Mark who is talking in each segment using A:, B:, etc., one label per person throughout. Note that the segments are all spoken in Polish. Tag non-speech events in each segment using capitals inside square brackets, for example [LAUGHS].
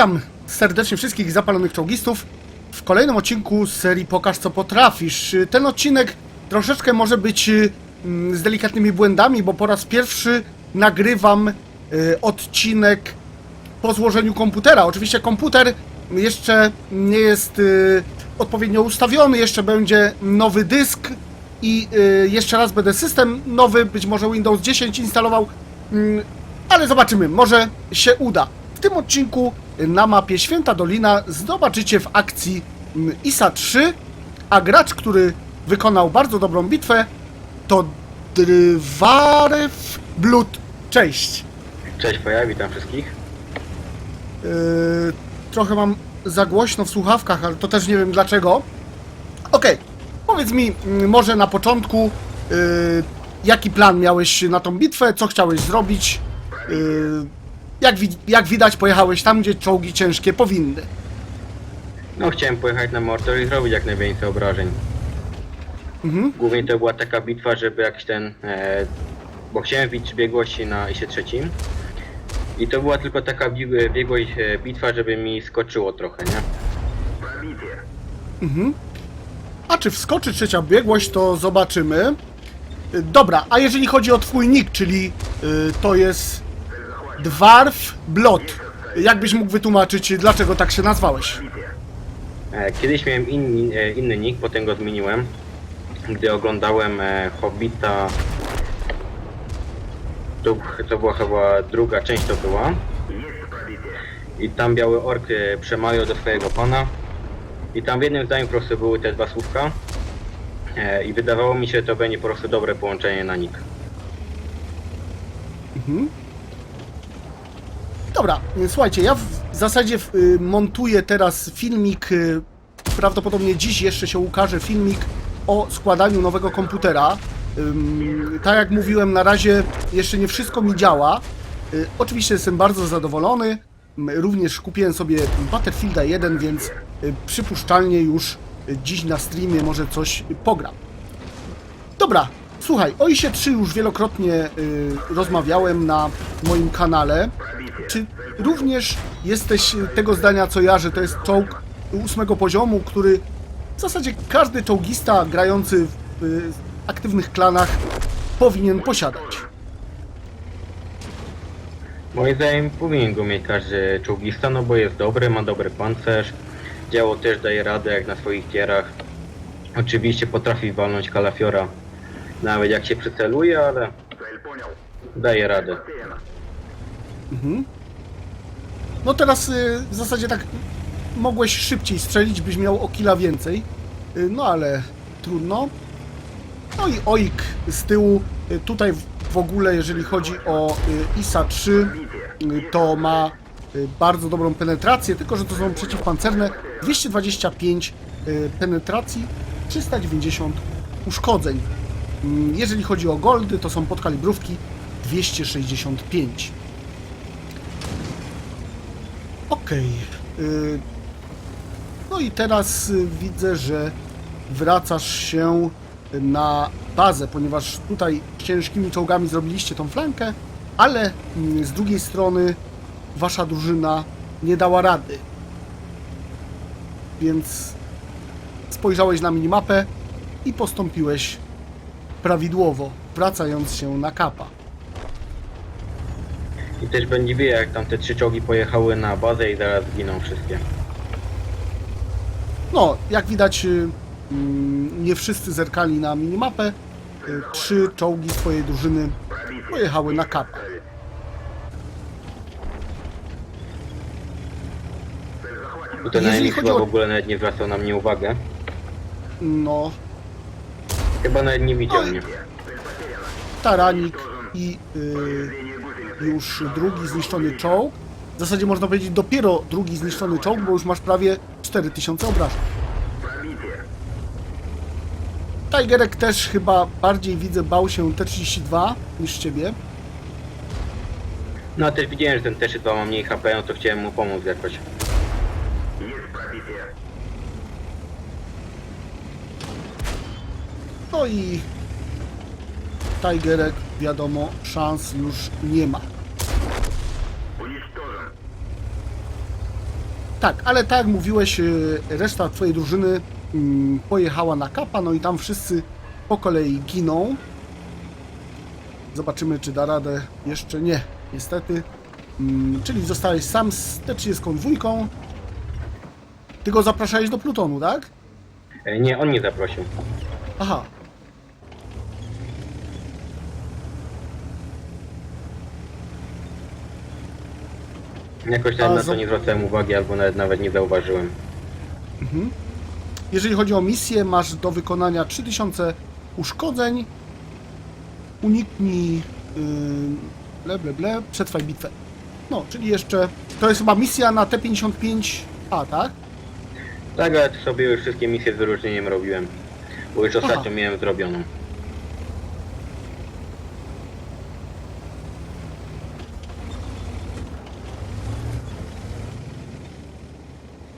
A: Witam serdecznie wszystkich zapalonych czołgistów w kolejnym odcinku z serii Pokaż co potrafisz. Ten odcinek troszeczkę może być mm, z delikatnymi błędami, bo po raz pierwszy nagrywam y, odcinek po złożeniu komputera. Oczywiście komputer jeszcze nie jest y, odpowiednio ustawiony, jeszcze będzie nowy dysk i y, jeszcze raz będę system nowy, być może Windows 10 instalował, mm, ale zobaczymy, może się uda. W tym odcinku na mapie Święta Dolina zobaczycie w akcji mm, ISA 3, a gracz, który wykonał bardzo dobrą bitwę to Drwarew Blood. Cześć!
B: Cześć Faja, witam wszystkich.
A: Yy, trochę mam za głośno w słuchawkach, ale to też nie wiem dlaczego. Okej, powiedz mi mm, może na początku, yy, jaki plan miałeś na tą bitwę, co chciałeś zrobić. Yy, jak, wi- jak widać, pojechałeś tam, gdzie czołgi ciężkie powinny.
B: No chciałem pojechać na Mortor i zrobić jak najwięcej obrażeń.
A: Mhm.
B: Głównie to była taka bitwa, żeby jakiś ten... E, bo chciałem wbić biegłości na ISie trzecim. I to była tylko taka bi- biegłość, e, bitwa, żeby mi skoczyło trochę, nie?
A: Mhm. A czy wskoczy trzecia biegłość, to zobaczymy. Yy, Dobra, a jeżeli chodzi o twój nick, czyli yy, to jest Dwarf Blot. Jak byś mógł wytłumaczyć, dlaczego tak się nazwałeś?
B: E, kiedyś miałem inni, e, inny nick, potem go zmieniłem. Gdy oglądałem e, Hobbita... To, to była chyba druga część to była. I tam biały ork e, przemawiał do swojego pana. I tam w jednym zdaniu po prostu były te dwa słówka. E, I wydawało mi się, że to będzie po prostu dobre połączenie na nick.
A: Mhm. Dobra, słuchajcie, ja w zasadzie y, montuję teraz filmik, y, prawdopodobnie dziś jeszcze się ukaże filmik o składaniu nowego komputera. Tak jak mówiłem, na razie jeszcze nie wszystko mi działa. Y, Oczywiście jestem bardzo zadowolony. Również kupiłem sobie Battlefielda 1, więc przypuszczalnie już dziś na streamie może coś pogram. Dobra, słuchaj, o ISie 3 już wielokrotnie y, rozmawiałem na moim kanale. Czy również jesteś y, tego zdania co ja, że to jest czołg ósmego poziomu, który w zasadzie każdy czołgista grający w y, aktywnych klanach powinien posiadać?
B: Moim zdaniem powinien go mieć każdy czołgista, no bo jest dobry, ma dobry pancerz. Działo też daje radę jak na swoich tierach. Oczywiście potrafi walnąć kalafiora. Nawet jak się przyceluje, ale daje radę.
A: Mhm. No teraz y, w zasadzie tak mogłeś szybciej strzelić, byś miał o kila więcej. Y, no ale trudno. No i OIK z tyłu. Y, tutaj w- ogóle, jeżeli chodzi o y, ISA 3, y, to ma y, bardzo dobrą penetrację, tylko że to są przeciwpancerne. 225 y, penetracji, 390 uszkodzeń. Mm, Jeżeli chodzi o goldy, to są podkalibrówki 265. Okej. y, No i teraz y, widzę, że wracasz się na bazę, ponieważ tutaj ciężkimi czołgami zrobiliście tą flankę, ale mm, z drugiej strony wasza drużyna nie dała rady. Więc spojrzałeś na minimapę i postąpiłeś prawidłowo, wracając się na kapa.
B: I też będzie wie, jak tam te trzy czołgi pojechały na bazę i zaraz zginą wszystkie.
A: No, jak widać, y, mm, nie wszyscy zerkali na minimapę. Y, Trzy czołgi swojej drużyny pojechały na kapę.
B: I to
A: Jeżeli chodzi
B: chyba
A: o-
B: w ogóle nawet nie zwracał na mnie uwagę.
A: No,
B: Chyba nawet nie widział mnie.
A: taranik i y, już drugi zniszczony czołg. W zasadzie można powiedzieć dopiero drugi zniszczony czołg, bo już masz prawie 4000 obrażeń. Tigerek też chyba bardziej widzę bał się T-32 niż ciebie.
B: No a też widziałem, że ten też 2 ma mniej HP, no to chciałem mu pomóc jakoś.
A: No i Tigerek, wiadomo, szans już nie ma. Tak, ale tak jak mówiłeś, y, reszta twojej drużyny mm, pojechała na kapa, no i tam wszyscy po kolei giną. Zobaczymy, czy da radę. Jeszcze nie, niestety. Mm, Czyli zostałeś sam z T30 dwójką. Ty go zapraszałeś do Plutonu, tak?
B: E, Nie, on nie zaprosił.
A: Aha.
B: Jakoś
A: A
B: nawet na
A: za-
B: to nie zwracałem uwagi, albo nawet, nawet nie zauważyłem.
A: Jeżeli chodzi o misję, masz do wykonania 3000 uszkodzeń. Uniknij yy, ble, ble, ble, przetrwaj bitwę. No, czyli jeszcze, to jest chyba misja na T55A, tak?
B: Tak, ale to sobie już wszystkie misje z wyróżnieniem robiłem. Bo już ostatnio miałem zrobioną.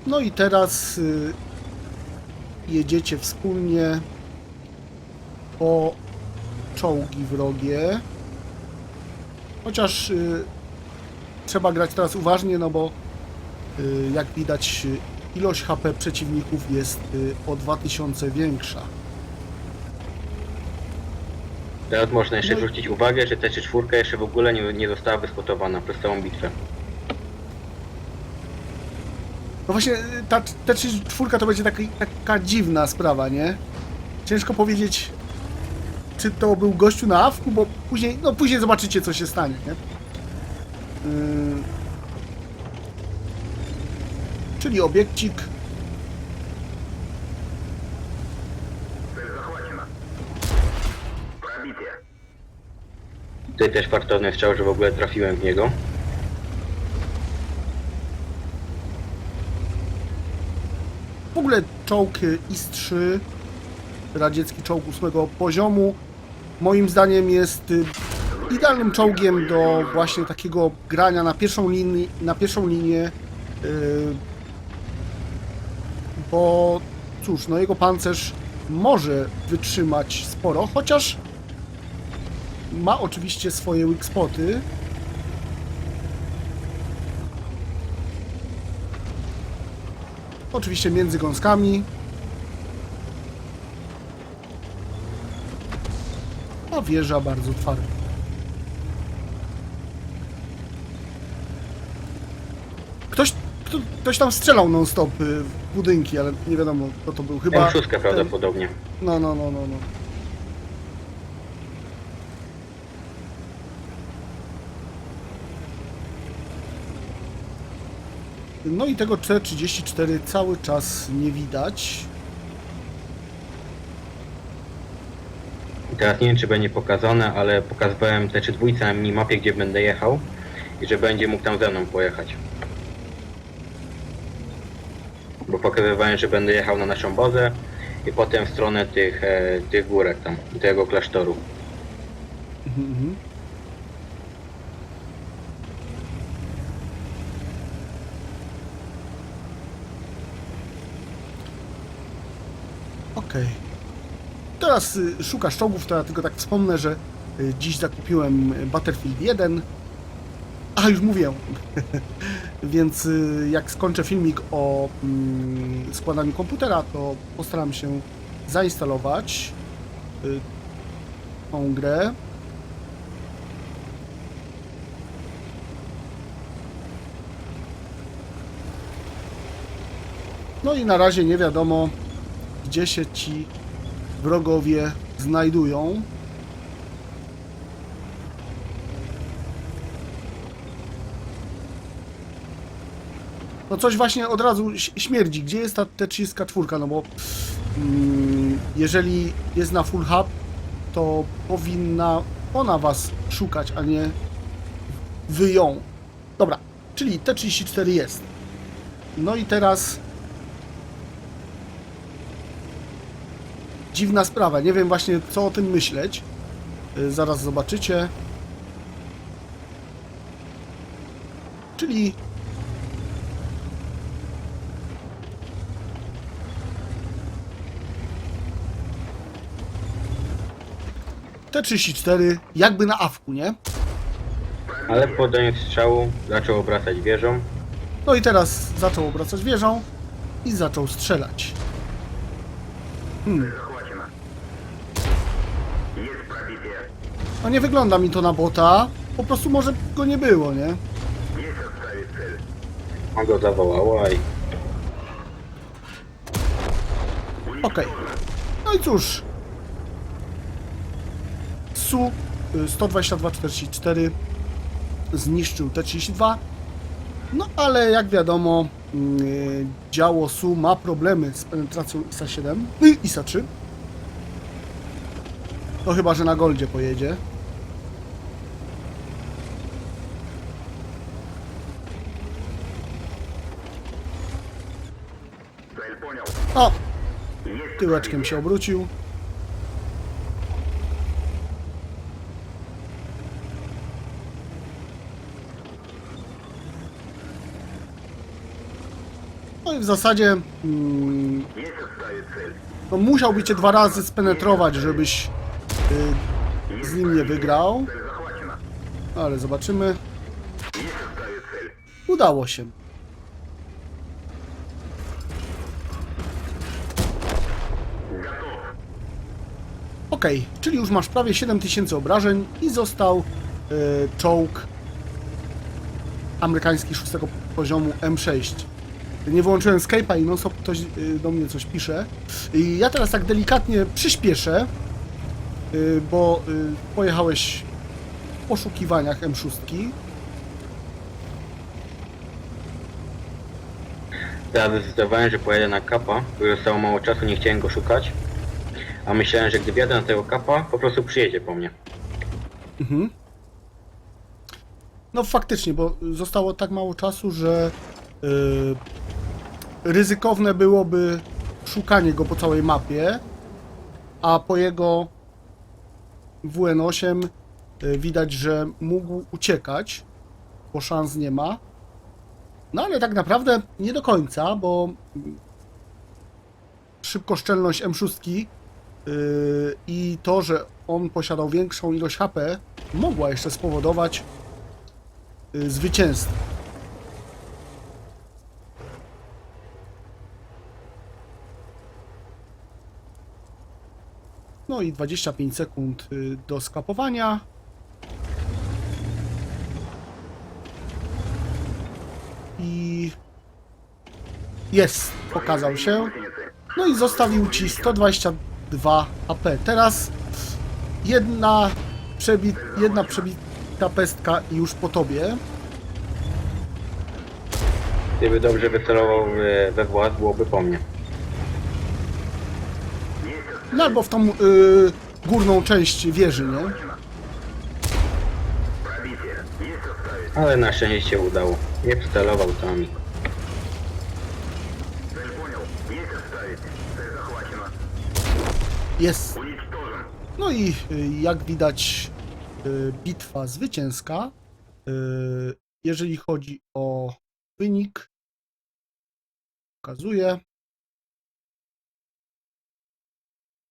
A: No i teraz y, jedziecie wspólnie po czołgi wrogie. Chociaż y, trzeba grać teraz uważnie, no bo y, jak widać ilość HP przeciwników jest o 2000 większa.
B: Teraz można jeszcze
A: No
B: zwrócić uwagę, że T4 jeszcze w ogóle nie, nie została wyspotowana przez całą bitwę.
A: No właśnie, ta, ta czwórka to będzie taki, taka dziwna sprawa, nie? Ciężko powiedzieć, czy to był gościu na awku, bo później, no później zobaczycie, co się stanie, nie? Yy... Czyli obiekcik.
B: Tutaj też fartowny strzał, że w ogóle trafiłem w niego.
A: W ogóle czołg y, IS-3, radziecki czołg ósmego poziomu, moim zdaniem jest y, idealnym czołgiem do właśnie takiego grania na pierwszą, linii, na pierwszą linię, y, bo cóż, no jego pancerz może wytrzymać sporo, chociaż ma oczywiście swoje weak spoty. Oczywiście między gąskami. A wieża bardzo twarda. Ktoś, kto, ktoś tam strzelał non-stop y, w budynki, ale nie wiadomo kto to był. Chyba.
B: M6 prawdopodobnie.
A: No, no, no, no, no. No i tego C34 cały czas nie widać.
B: I Teraz nie wiem czy będzie pokazane, ale pokazywałem T3 na minimapie, gdzie będę jechał i że będzie mógł tam ze mną pojechać. Bo pokazywałem, że będę jechał na naszą bazę i potem w stronę tych, e, tych górek tam, tego klasztoru.
A: Mhm, Okej. Teraz y, szukasz czołgów, to ja tylko tak wspomnę, że y, dziś zakupiłem y, Battlefield 1. A, już mówię. [LAUGHS] Więc jak skończę filmik o mm, składaniu komputera, to postaram się zainstalować tą grę. No i na razie nie wiadomo, gdzie się ci wrogowie znajdują. No coś właśnie od razu śmierdzi. Gdzie jest ta T34? No bo mm, jeżeli jest na full hub, to powinna ona was szukać, a nie wy ją. Dobra, czyli T34 jest. No i teraz dziwna sprawa. Nie wiem właśnie co o tym myśleć. Y, Zaraz zobaczycie. Czyli T34 jakby na awku, nie?
B: Ale po oddaniu strzału zaczął obracać wieżą
A: No i teraz zaczął obracać wieżą i zaczął strzelać. Hmm. No nie wygląda mi to na bota. Po prostu może go nie było, nie?
B: Ona go zawołała i...
A: Okej. No i cóż. Su y, 122-44 zniszczył T-32. No ale jak wiadomo, mm, y, działo Su ma problemy z penetracją ISA-7 i ISA-3. Y, no chyba, że na Goldzie pojedzie. O! Tyłeczkiem się obrócił. No i w zasadzie...
C: Hmm,
A: no musiałby cię dwa razy spenetrować, żebyś y, z nim nie wygrał. Ale zobaczymy. Udało się. Okej, czyli już masz prawie 7000 obrażeń i został y, czołg amerykański szóstego poziomu M6. Nie wyłączyłem Skype'a i non stop ktoś y, do mnie coś pisze. I ja teraz tak delikatnie przyspieszę, y, bo y, pojechałeś w poszukiwaniach M6.
B: ja zdecydowałem, że pojadę na kapa, bo już zostało mało czasu, nie chciałem go szukać. A myślałem, że gdy wjadę na tego kapa, po prostu przyjedzie po mnie.
A: Mhm. No faktycznie, bo zostało tak mało czasu, że yy, ryzykowne byłoby szukanie go po całej mapie, a po jego WN8 yy, widać, że mógł uciekać, bo szans nie ma. No ale tak naprawdę nie do końca, bo szybkoszczelność M6 Yy, I to, że on posiadał większą ilość HP, mogła jeszcze spowodować yy, zwycięstwo. No i 25 sekund yy, do skapowania. I jest, pokazał się. No i zostawił ci 120 2 AP. Teraz jedna, przebit, jedna przebita pestka i już po tobie.
B: Gdyby dobrze wycelował e, we włas, byłoby po mnie.
A: No albo w tą y, górną część wieży, nie?
B: Ale na szczęście udało. Nie przycelował tam.
A: Jest. No i y, jak widać, y, bitwa zwycięska. Y, jeżeli chodzi o wynik, pokazuję.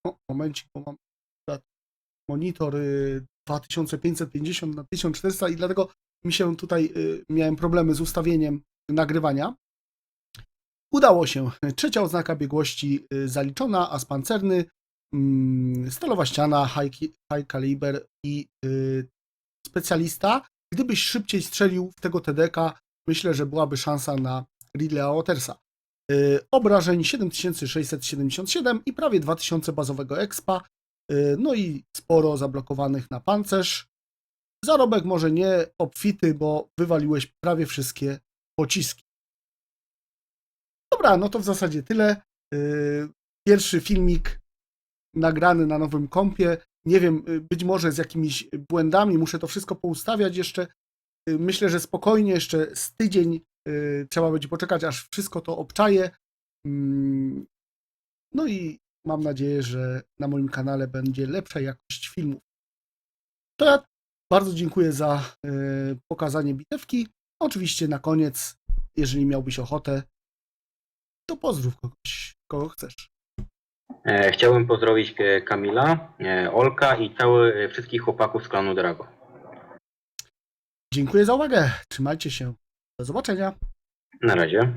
A: O, momencik, bo mam monitor 2550 na 1400 i dlatego mi się tutaj miałem problemy z ustawieniem nagrywania. Udało się. Trzecia oznaka biegłości zaliczona, a spancerny stalowa ściana, high, ki- high caliber i y, specjalista. Gdybyś szybciej strzelił w tego TDK, myślę, że byłaby szansa na Ridleya Watersa. Y, obrażeń 7677 i prawie 2000 bazowego expa. Y, no i sporo zablokowanych na pancerz. Zarobek może nie obfity, bo wywaliłeś prawie wszystkie pociski. Dobra, no to w zasadzie tyle. Y, Pierwszy filmik nagrany na nowym kompie. Nie wiem, y, być może z jakimiś błędami, muszę to wszystko poustawiać jeszcze. Y, Myślę, że spokojnie jeszcze z tydzień y, trzeba będzie poczekać, aż wszystko to obczaję. Mm, No i mam nadzieję, że na moim kanale będzie lepsza jakość filmów. To ja bardzo dziękuję za pokazanie bitewki. Oczywiście na koniec, jeżeli miałbyś ochotę, to pozdrów kogoś, kogo chcesz.
B: E, chciałbym pozdrowić e, Kamila, e, Olka i cały, wszystkich chłopaków z klanu Drago.
A: Dziękuję za uwagę. Trzymajcie się. Do zobaczenia.
B: Na razie.